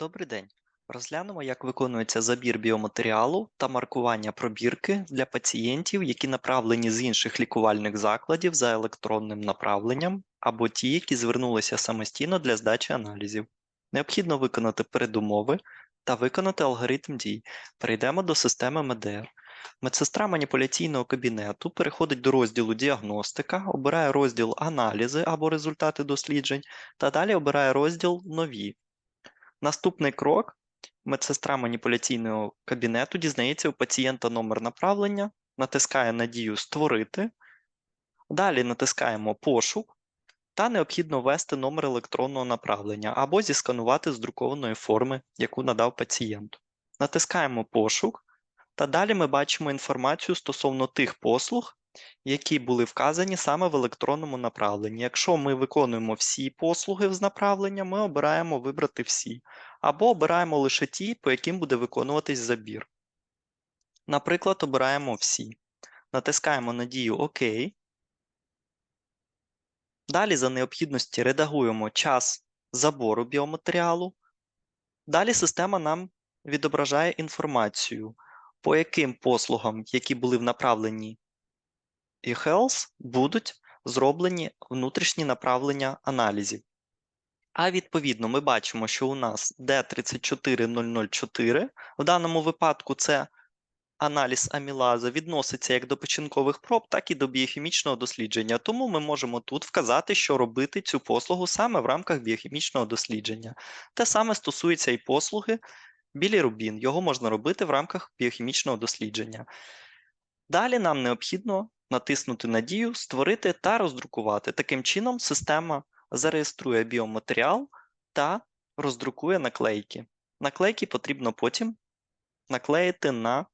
Добрий день. Розглянемо, як виконується забір біоматеріалу та маркування пробірки для пацієнтів, які направлені з інших лікувальних закладів за електронним направленням, або ті, які звернулися самостійно для здачі аналізів. Необхідно виконати передумови та виконати алгоритм дій. Перейдемо до системи МДР. Медсестра маніпуляційного кабінету переходить до розділу Діагностика, обирає розділ Аналізи або результати досліджень та далі обирає розділ Нові. Наступний крок. Медсестра маніпуляційного кабінету дізнається у пацієнта номер направлення, натискає на дію Створити. Далі натискаємо Пошук та необхідно ввести номер електронного направлення або зісканувати з друкованої форми, яку надав пацієнту. Натискаємо Пошук, та далі ми бачимо інформацію стосовно тих послуг, які були вказані саме в електронному направленні. Якщо ми виконуємо всі послуги з направлення, ми обираємо вибрати всі, або обираємо лише ті, по яким буде виконуватись забір. Наприклад, обираємо всі. Натискаємо на дію ОК. Далі за необхідності редагуємо час забору біоматеріалу. Далі система нам відображає інформацію, по яким послугам, які були в направленні eHealth, будуть зроблені внутрішні направлення аналізів. А відповідно, ми бачимо, що у нас D34004, в даному випадку це аналіз амілаза, відноситься як до печінкових проб, так і до біохімічного дослідження. Тому ми можемо тут вказати, що робити цю послугу саме в рамках біохімічного дослідження. Те саме стосується і послуги білірубін. Його можна робити в рамках біохімічного дослідження. Далі нам необхідно натиснути на дію Створити та роздрукувати. Таким чином, система зареєструє біоматеріал та роздрукує наклейки. Наклейки потрібно потім наклеїти на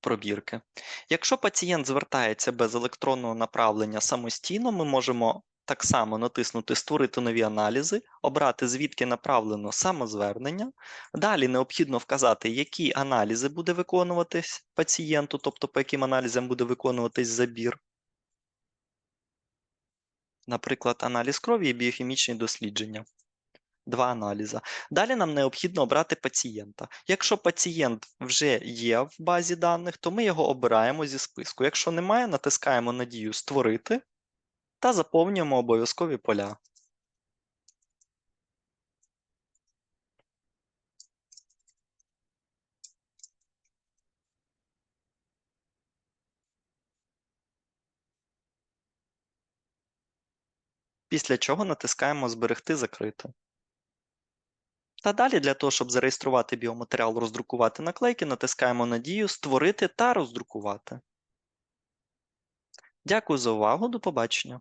пробірки. Якщо пацієнт звертається без електронного направлення самостійно, ми можемо так само натиснути Створити нові аналізи, обрати звідки направлено самозвернення. Далі необхідно вказати, які аналізи буде виконуватись пацієнту, тобто по яким аналізам буде виконуватись забір. Наприклад, аналіз крові і біохімічні дослідження. Два аналізи. Далі нам необхідно обрати пацієнта. Якщо пацієнт вже є в базі даних, то ми його обираємо зі списку. Якщо немає, натискаємо на дію Створити та заповнюємо обов'язкові поля. Після чого натискаємо Зберегти закрити. Та далі для того, щоб зареєструвати біоматеріал, роздрукувати наклейки, натискаємо на дію Створити та роздрукувати. Дякую за увагу. До побачення.